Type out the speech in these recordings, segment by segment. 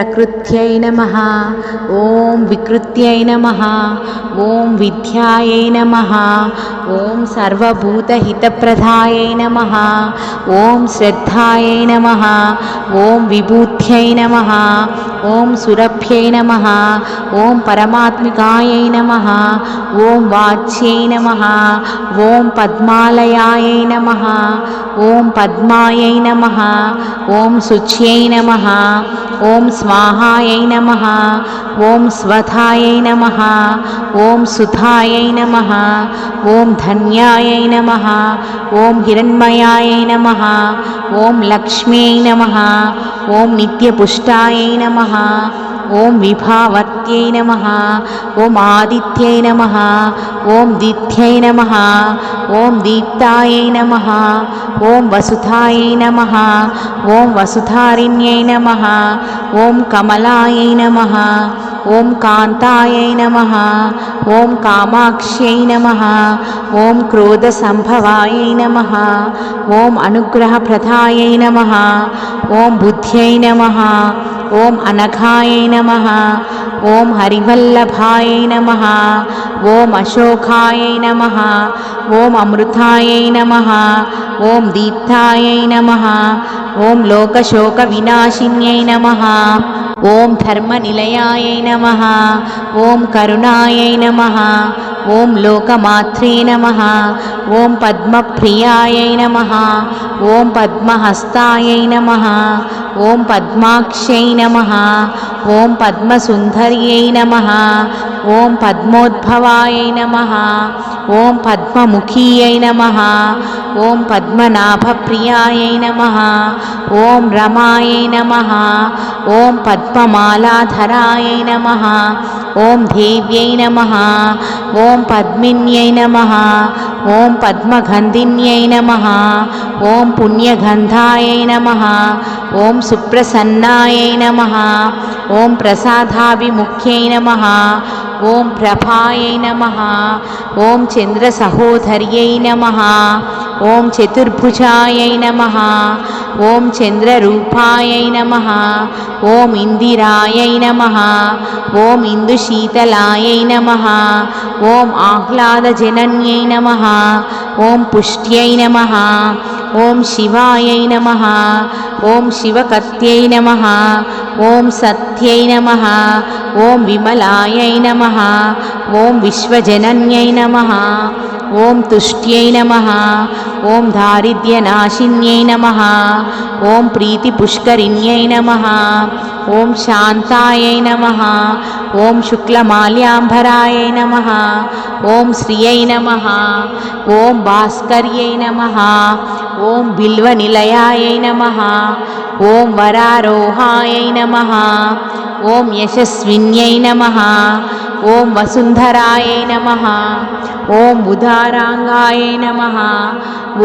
प्रकृत्यै नमः ॐ विकृत्यै नमः ॐ विद्यायै नमः ॐ सर्वभूतहितप्रदायै नमः ॐ श्रद्धायै नमः ॐ विभूत्यै नमः ॐ सुरभ्यै नमः ॐ परमात्मिकायै नमः ॐ वाच्यै नमः ॐ पद्मालयायै नमः ॐ पद्मायै नमः ॐ शुच्यै नमः ॐ स्वाहायै नमः ॐ स्वधायै नमः ॐ सुधायै नमः ॐ धन्यायै नमः ॐ हिरण्मयायै नमः ॐ लक्ष्म्यै नमः ॐ नित्यपुष्टायै नमः ॐ विभावर्त्यै नमः ॐ आदित्यै नमः ॐ दित्यै नमः ॐ दीप्तायै नमः ॐ वसुधायै नमः ॐ वसुधारिण्यै नमः ॐ कमलायै नमः ॐ कान्तायै नमः ॐ कामाक्ष्यै नमः ॐ क्रोधसम्भवायै नमः ॐ अनुग्रहप्रदायै नमः ॐ बुद्ध्यै नमः ॐ अनघायै नमः ॐ हरिवल्लभायै नमः ॐ अशोकायै नमः ॐ अमृतायै नमः ॐ दीप्तायै नमः ॐ लोकशोकविनाशिन्यै नमः ॐ धर्मनिलयायै नमः ॐ करुणायै नमः ॐ लोकमात्रे नमः ॐ पद्मप्रियायै नमः ॐ पद्महस्तायै नमः ॐ पद्माक्ष्यै नमः ॐ पद्मसुन्दर्यै नमः ॐ पद्मोद्भवायै नमः ॐ पद्ममुखीयै नमः ॐ पद्मनाभप्रियायै नमः ॐ रमायै नमः ॐ पद्ममालाधरायै नमः ॐ देव्यै नमः ॐ पद्मिन्यै नमः ॐ पद्मगन्धिन्यै नमः ॐ पुण्यगन्धायै नमः ॐ सुप्रसन्नायै नमः ॐ प्रसादाभिमुख्यै नमः ॐ प्रभायै नमः ॐ चन्द्रसहोदर्यै नमः ॐ चतुर्भुजायै नमः ॐ चन्द्ररूपायै नमः ॐ इन्दिरायै नमः ॐ इन्दुशीतलायै नमः ॐ आह्लादजनन्यै नमः ॐ पुष्ट्यै नमः ॐ शिवायै नमः ॐ शिवकत्यै नमः ॐ सत्यै नमः ॐ विमलायै नमः ॐ विश्वजनन्यै नमः ॐ तुष्ट्यै नमः ॐ दारिद्र्यनाशिन्यै नमः ॐ प्रीतिपुष्करिण्यै नमः ॐ शान्तायै नमः ॐ शुक्लमाल्याम्बरायै नमः ॐ श्रियै नमः ॐ भास्कर्यै नमः ॐ बिल्वनिलयायै नमः ॐ वरारोहायै नमः ॐ यशस्विन्यै नमः ॐ वसुन्धरायै नमः ॐ उदाराङ्गायै नमः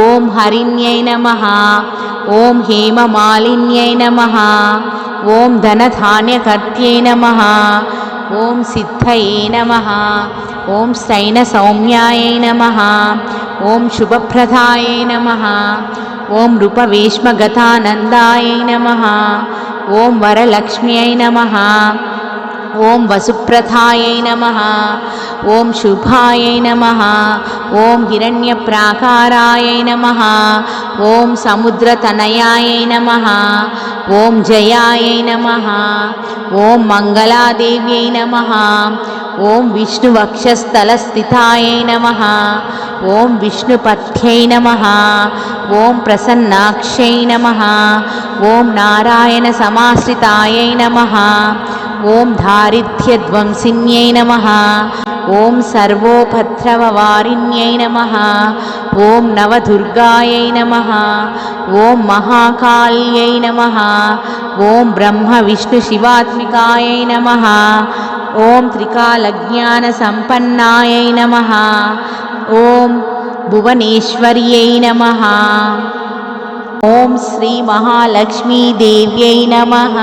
ॐ हरिण्यै नमः ॐ हेममालिन्यै नमः ॐ धनधान्यकर्त्यै नमः ॐ सिद्धये नमः ॐ सैनसौम्यायै नमः ॐ शुभप्रदायै नमः ॐ रूपवेश्मगतानन्दायै नमः ॐ वरलक्ष्म्यै नमः ॐ वसुप्रथायै नमः ॐ शुभायै नमः ॐ हिरण्यप्राकारायै नमः ॐ समुद्रतनयायै नमः ॐ जयायै नमः ॐ मङ्गलादेव्यै नमः ॐ विष्णुवक्षस्थलस्थितायै नमः ॐ विष्णुपथ्यै नमः ॐ प्रसन्नाक्षै नमः ॐ नारायणसमाश्रितायै नमः ॐ दारिद्र्यध्वंसिन्यै नमः ॐ सर्वोपद्रववारिण्यै नमः ॐ नवदुर्गायै नमः ॐ महाकाल्यै नमः ॐ ब्रह्मविष्णुशिवात्मिकायै नमः ॐ त्रिकालज्ञानसम्पन्नायै नमः ॐ भुवनेश्वर्यै नमः ॐ श्रीमहालक्ष्मीदेव्यै नमः